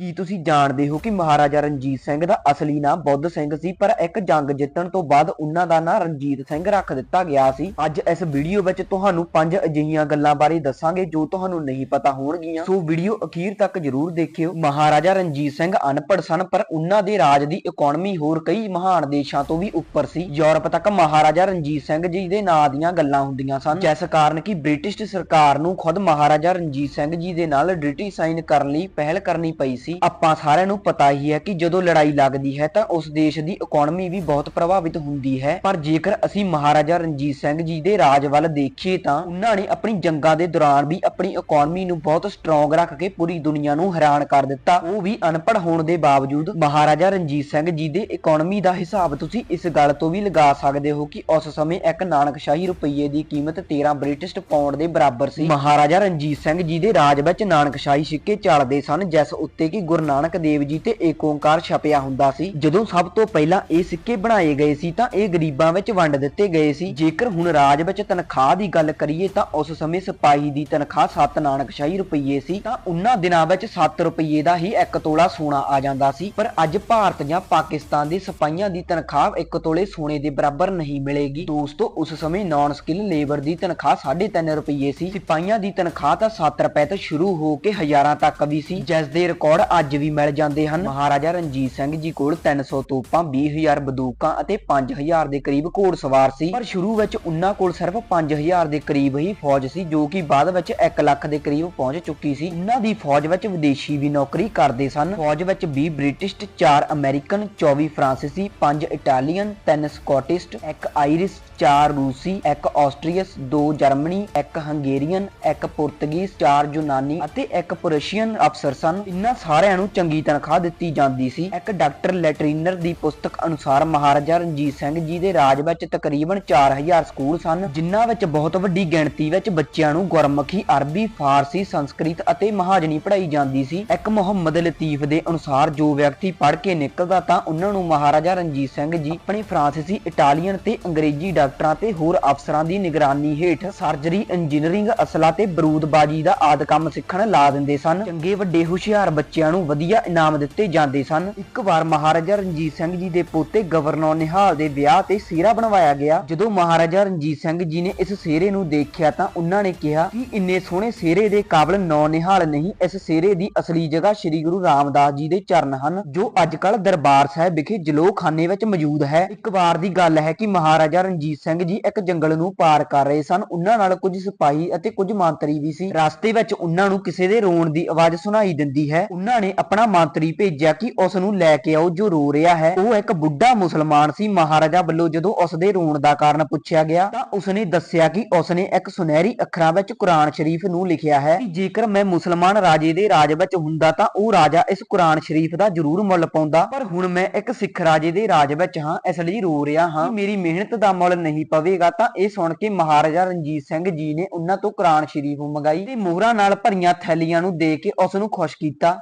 ਕੀ ਤੁਸੀਂ ਜਾਣਦੇ ਹੋ ਕਿ ਮਹਾਰਾਜਾ ਰਣਜੀਤ ਸਿੰਘ ਦਾ ਅਸਲੀ ਨਾਮ ਬੁੱਧ ਸਿੰਘ ਸੀ, ਪਰ ਇੱਕ ਜੰਗ ਜਿੱਤਣ ਤੋਂ ਬਾਅਦ ਉਹਨਾਂ ਦਾ ਨਾਂ ਰਣਜੀਤ ਸਿੰਘ ਰੱਖ ਦਿੱਤਾ ਗਿਆ ਸੀ? ਅੱਜ ਇਸ ਵੀਡੀਓ ਵਿੱਚ ਤੁਹਾਨੂੰ ਪੰਜ ਅਜਿਹੀਆਂ ਗੱਲਾਂ ਬਾਰੇ ਦੱਸਾਂਗੇ ਜੋ ਤੁਹਾਨੂੰ ਨਹੀਂ ਪਤਾ ਹੋਣਗੀਆਂ। ਸੋ ਵੀਡੀਓ ਅਖੀਰ ਤੱਕ ਜਰੂਰ ਦੇਖਿਓ। ਮਹਾਰਾਜਾ ਰਣਜੀਤ ਸਿੰਘ ਅਨਪੜ੍ਹ ਸਨ, ਪਰ ਉਹਨਾਂ ਦੇ ਰਾਜ ਦੀ ਇਕਨੋਮੀ ਹੋਰ ਕਈ ਮਹਾਨ ਦੇਸ਼ਾਂ ਤੋਂ ਵੀ ਉੱਪਰ ਸੀ। ਯੂਰਪ ਤੱਕ ਮਹਾਰਾਜਾ ਰਣਜੀਤ ਸਿੰਘ ਜੀ ਦੇ ਨਾਂ ਦੀਆਂ ਗੱਲਾਂ ਹੁੰਦੀਆਂ ਸਨ, ਜਿਸ ਕਾਰਨ ਕਿ ਬ੍ਰਿਟਿਸ਼ ਸਰਕਾਰ ਨੂੰ ਖੁਦ ਮਹਾਰਾਜਾ ਰਣਜੀਤ ਸਿੰਘ ਜੀ ਦੇ ਨਾਲ ਡਿਊਟੀ ਸਾਈਨ ਕਰਨ ਲਈ ਪਹਿਲ ਕਰਨੀ ਪਈ ਸੀ। ਆਪਾਂ ਸਾਰਿਆਂ ਨੂੰ ਪਤਾ ਹੀ ਹੈ ਕਿ ਜਦੋਂ ਲੜਾਈ ਲੱਗਦੀ ਹੈ ਤਾਂ ਉਸ ਦੇਸ਼ ਦੀ ਇਕਨੋਮੀ ਵੀ ਬਹੁਤ ਪ੍ਰਭਾਵਿਤ ਹੁੰਦੀ ਹੈ। ਪਰ ਜੇਕਰ ਅਸੀਂ ਮਹਾਰਾਜਾ ਰਣਜੀਤ ਸਿੰਘ ਜੀ ਦੇ ਰਾਜ ਵੱਲ ਦੇਖੀਏ ਤਾਂ ਉਹਨਾਂ ਨੇ ਆਪਣੀ ਜੰਗਾਂ ਦੇ ਦੌਰਾਨ ਵੀ ਆਪਣੀ ਇਕਨੋਮੀ ਨੂੰ ਬਹੁਤ ਸਟਰੋਂਗ ਰੱਖ ਕੇ ਪੂਰੀ ਦੁਨੀਆ ਨੂੰ ਹੈਰਾਨ ਕਰ ਦਿੱਤਾ। ਉਹ ਵੀ ਅਨਪੜ੍ਹ ਹੋਣ ਦੇ ਬਾਵਜੂਦ ਮਹਾਰਾਜਾ ਰਣਜੀਤ ਸਿੰਘ ਜੀ ਦੇ ਇਕਨੋਮੀ ਦਾ ਹਿਸਾਬ ਤੁਸੀਂ ਇਸ ਗੱਲ ਤੋਂ ਵੀ ਲਗਾ ਸਕਦੇ ਹੋ ਕਿ ਉਸ ਸਮੇਂ ਇੱਕ ਨਾਨਕਸ਼ਾਹੀ ਰੁਪਈਏ ਦੀ ਕੀਮਤ 13 ਬ੍ਰਿਟਿਸ਼ ਪਾਉਂਡ ਦੇ ਬਰਾਬਰ ਸੀ। ਮਹਾਰਾਜਾ ਰਣਜੀਤ ਸਿੰਘ ਜੀ ਦੇ ਰਾਜ ਵਿੱਚ ਨਾਨਕਸ਼ਾਹੀ ਸਿੱਕੇ ਚੱਲਦੇ ਸਨ, ਜਿਸ ਉੱਤੇ ਕਿ ਗੁਰੂ ਨਾਨਕ ਦੇਵ ਜੀ ਤੇ ਏਕ ਓੰਕਾਰ ਛਪਿਆ ਹੁੰਦਾ ਸੀ। ਜਦੋਂ ਸਭ ਤੋਂ ਪਹਿਲਾਂ ਇਹ ਸਿੱਕੇ ਬਣਾਏ ਗਏ ਸੀ ਤਾਂ ਇਹ ਗਰੀਬਾਂ ਵਿੱਚ ਵੰਡ ਦਿੱਤੇ ਗਏ ਸੀ। ਜੇਕਰ ਹੁਣ ਰਾਜ ਵਿੱਚ ਤਨਖਾਹ ਦੀ ਗੱਲ ਕਰੀਏ ਤਾਂ ਉਸ ਸਮੇਂ ਸਿਪਾਹੀ ਦੀ ਤਨਖਾਹ 7 ਨਾਨਕਸ਼ਾਹੀ ਰੁਪਈਏ ਸੀ ਤਾਂ ਉਹਨਾਂ ਦਿਨਾਂ ਵਿੱਚ 7 ਰੁਪਈਏ ਦਾ ਹੀ ਇੱਕ ਤੋਲਾ ਸੋਨਾ ਆ ਜਾਂਦਾ ਸੀ। ਪਰ ਅੱਜ ਭਾਰਤ ਜਾਂ ਪਾਕਿਸਤਾਨ ਦੇ ਸਿਪਾਹੀਆਂ ਦੀ ਤਨਖਾਹ ਇੱਕ ਤੋਲੇ ਸੋਨੇ ਦੇ ਬਰਾਬਰ ਨਹੀਂ ਮਿਲੇਗੀ। ਦੋਸਤੋ, ਉਸ ਸਮੇਂ ਨਾਨ ਸਕਿੱਲ ਲੇਬਰ ਦੀ ਤਨਖਾਹ 3.5 ਰੁਪਈਏ ਸੀ। ਸਿਪਾਹੀਆਂ ਦੀ ਤਨਖਾਹ ਤਾਂ 7 ਰੁਪਏ ਤੋਂ ਸ਼ੁਰੂ ਹੋ ਕੇ ਹਜ਼ਾਰਾਂ ਤੱਕ ਵੀ ਸੀ। ਜਿਸ ਦੇ ਰਿਕਾਰਡ ਅੱਜ ਵੀ ਮਿਲ ਜਾਂਦੇ ਹਨ। ਮਹਾਰਾਜਾ ਰਣਜੀਤ ਸਿੰਘ ਜੀ ਕੋਲ 300 ਤੋਪਾਂ 20000 ਬੰਦੂਕਾਂ ਅਤੇ 5000 ਦੇ ਕਰੀਬ ਘੋੜਸਵਾਰ ਸੀ। ਪਰ ਸ਼ੁਰੂ ਵਿੱਚ ਉਹਨਾਂ ਕੋਲ ਸਿਰਫ 5000 ਦੇ ਕਰੀਬ ਹੀ ਫੌਜ ਸੀ, ਜੋ ਕਿ ਬਾਅਦ ਵਿੱਚ 1 ਲੱਖ ਦੇ ਕਰੀਬ ਪਹੁੰਚ ਚੁੱਕੀ ਸੀ। ਉਹਨਾਂ ਦੀ ਫੌਜ ਵਿੱਚ ਵਿਦੇਸ਼ੀ ਵੀ ਨੌਕਰੀ ਕਰਦੇ ਸਨ। ਫੌਜ ਵਿੱਚ 20 ਬ੍ਰਿਟਿਸ਼ 4 ਅਮਰੀਕਨ 24 ਫਰਾਂਸੀਸੀ 5 ਇਟਾਲੀਅਨ 3 ਸਕਾਟਿਸਟ 1 ਆਇਰਿਸ਼ ਚਾਰ ਰੂਸੀ 1 ਆਸਟਰੀਅਸ, ਦੋ ਜਰਮਨੀ 1 ਹੰਗੇਰੀਅਨ 1 ਪੁਰਤਗੀਜ਼ 4 ਯੂਨਾਨੀ ਅਤੇ 1 ਪ੍ਰਸ਼ੀਅਨ ਅਫਸਰ ਸਨ। ਇਹਨਾਂ ਸਾਰਿਆਂ ਨੂੰ ਚੰਗੀ ਤਨਖਾਹ ਦਿੱਤੀ ਜਾਂਦੀ ਸੀ। ਇੱਕ ਡਾਕਟਰ ਲੈਟਰੀਨਰ ਦੀ ਪੁਸਤਕ ਅਨੁਸਾਰ ਮਹਾਰਾਜਾ ਰਣਜੀਤ ਸਿੰਘ ਜੀ ਦੇ ਰਾਜ ਵਿੱਚ ਤਕਰੀਬਨ 4000 ਸਕੂਲ ਸਨ, ਜਿਨ੍ਹਾਂ ਵਿੱਚ ਬਹੁਤ ਵੱਡੀ ਗਿਣਤੀ ਵਿੱਚ ਬੱਚਿਆਂ ਨੂੰ ਗੁਰਮੁਖੀ ਅਰਬੀ, ਫਾਰਸੀ, ਸੰਸਕ੍ਰਿਤ ਅਤੇ ਮਹਾਜਨੀ ਪੜ੍ਹਾਈ ਜਾਂਦੀ ਸੀ। ਇੱਕ ਮੁਹੰਮਦ ਲਤੀਫ ਦੇ ਅਨੁਸਾਰ ਜੋ ਵਿਅਕਤੀ ਪੜ੍ਹ ਕੇ ਨਿਕਲਦਾ ਤਾਂ ਉਹਨਾਂ ਨੂੰ ਮਹਾਰਾਜਾ ਰਣਜੀਤ ਸਿੰਘ ਜੀ, ਆਪਣੇ ਫਰਾਂਸੀਸੀ, ਇਟਾਲੀਅਨ ਤੇ ਅੰਗਰੇਜ਼ੀ ਡਾਕਟਰਾਂ ਤੇ ਹੋਰ ਅਫਸਰਾਂ ਦੀ ਨਿਗਰਾਨੀ ਹੇਠ ਸਰਜਰੀ, ਇੰਜੀਨੀਅਰਿੰਗ, ਅਸਲਾ ਤੇ ਬਰੂਦਬਾਜੀ ਦਾ ਆਦ ਕੰਮ ਸਿੱਖਣ ਲਾ ਦਿੰਦੇ ਸਨ। ਚੰਗੇ ਵੱਡੇ ਹੁਸ਼ਿਆਰ ਬੱਚਿਆਂ ਨੂੰ ਵਧੀਆ ਇਨਾਮ ਦਿੱਤੇ ਜਾਂਦੇ ਸਨ। ਇੱਕ ਵਾਰ ਮਹਾਰਾਜਾ ਰਣਜੀਤ ਸਿੰਘ ਜੀ ਦੇ ਪੋਤੇ ਗਵਰਨਰ ਨਿਹਾਲ ਦੇ ਵਿਆਹ ਤੇ ਸਿਹਰਾ ਬਣਵਾਇਆ ਗਿਆ। ਜਦੋਂ ਮਹਾਰਾਜਾ ਰਣਜੀਤ ਸਿੰਘ ਜੀ ਨੇ ਇਸ ਸਿਹਰੇ ਨੂੰ ਦੇਖਿਆ ਤਾਂ ਉਹਨਾਂ ਨੇ ਕਿਹਾ ਕਿ ਇੰਨੇ ਸੋਹਣੇ ਸਿਹਰੇ ਦੇ ਕਾਬਲ ਨੌ ਨਿਹਾਲ ਨਹੀਂ, ਇਸ ਸਿਹਰੇ ਦੀ ਅਸਲੀ ਜਗ੍ਹਾ ਸ੍ਰੀ ਗੁਰੂ ਰਾਮਦਾਸ ਜੀ ਦੇ ਚਰਨ ਹਨ, ਜੋ ਅੱਜ ਕੱਲ ਦਰਬਾਰ ਸਾਹਿਬ ਵਿਖੇ ਜਲੋਖਾਨੇ ਵਿੱਚ ਮੌਜੂਦ ਹੈ। ਇੱਕ ਵਾਰ ਦੀ ਗੱਲ ਹੈ ਕਿ ਮਹਾਰਾਜਾ ਰਣਜੀਤ ਸਿੰਘ ਜੀ ਇੱਕ ਜੰਗਲ ਨੂੰ ਪਾਰ ਕਰ ਰਹੇ ਸਨ। ਉਹਨਾਂ ਨਾਲ ਕੁਝ ਸਿਪਾਹੀ ਅਤੇ ਕੁਝ ਮੰਤਰੀ ਵੀ ਸੀ। ਰਸਤੇ ਵਿੱਚ ਉਹਨਾਂ ਨੂੰ ਕਿਸੇ ਦੇ ਰੋਣ ਦੀ ਆਵਾਜ਼ ਸੁਣਾਈ ਦਿੰਦੀ ਹੈ। ਉਹਨਾਂ ਨੇ ਆਪਣਾ ਮੰਤਰੀ ਭੇਜਿਆ ਕਿ ਉਸ ਨੂੰ ਲੈ ਕੇ ਆਓ ਜੋ ਰੋ ਰਿਹਾ ਹੈ। ਉਹ ਇੱਕ ਬੁੱਢਾ ਮੁਸਲਮਾਨ ਸੀ। ਮਹਾਰਾਜਾ ਵੱਲੋਂ ਜਦੋਂ ਉਸ ਦੇ ਰੋਣ ਦਾ ਕਾਰਨ ਪੁੱਛਿਆ ਗਿਆ, ਤਾਂ ਉਸਨੇ ਦੱਸਿਆ ਕਿ ਉਸਨੇ ਇੱਕ ਸੁਨਹਿਰੀ ਅੱਖਰਾਂ ਵਿੱਚ ਕੁਰਾਨ ਸ਼ਰੀਫ ਨੂੰ ਲਿਖਿਆ ਹੈ ਕਿ ਜੇਕਰ ਮੈਂ ਮੁਸਲਮਾਨ ਰਾਜੇ ਦੇ ਰਾਜ ਵਿੱਚ ਹੁੰਦਾ, ਤਾਂ ਉਹ ਰਾਜਾ ਇਸ ਕੁਰਾਨ ਸ਼ਰੀਫ ਦਾ ਜ਼ਰੂਰ ਮੁੱਲ ਪਾਉਂਦਾ। ਪਰ ਹੁਣ ਮੈਂ ਇੱਕ ਸਿੱਖ ਰਾਜੇ ਦੇ ਰਾਜ ਵਿੱਚ ਹਾਂ, ਇਸ ਲਈ ਰੋ ਰਿਹਾ ਹਾਂ। ਮੇਰੀ ਮਿਹਨਤ ਦਾ ਮੁੱਲ ਨਹੀਂ ਪਵੇਗਾ, ਤਾਂ ਇਹ ਸੁਣ ਕੇ ਮਹਾਰਾਜਾ ਰਣਜੀਤ ਸਿੰਘ ਜੀ ਨੇ ਉਹਨਾਂ ਤੋਂ ਕੁਰਾਨ ਸ਼ਰੀਫ ਮੰਗਾਈ ਤੇ ਮੋਹਰਾਂ ਨਾਲ ਭਰੀਆਂ ਥੈਲੀਆਂ ਨੂੰ ਦੇ ਕੇ ਉਸ ਨੂੰ ਖੁਸ਼ ਕੀਤਾ।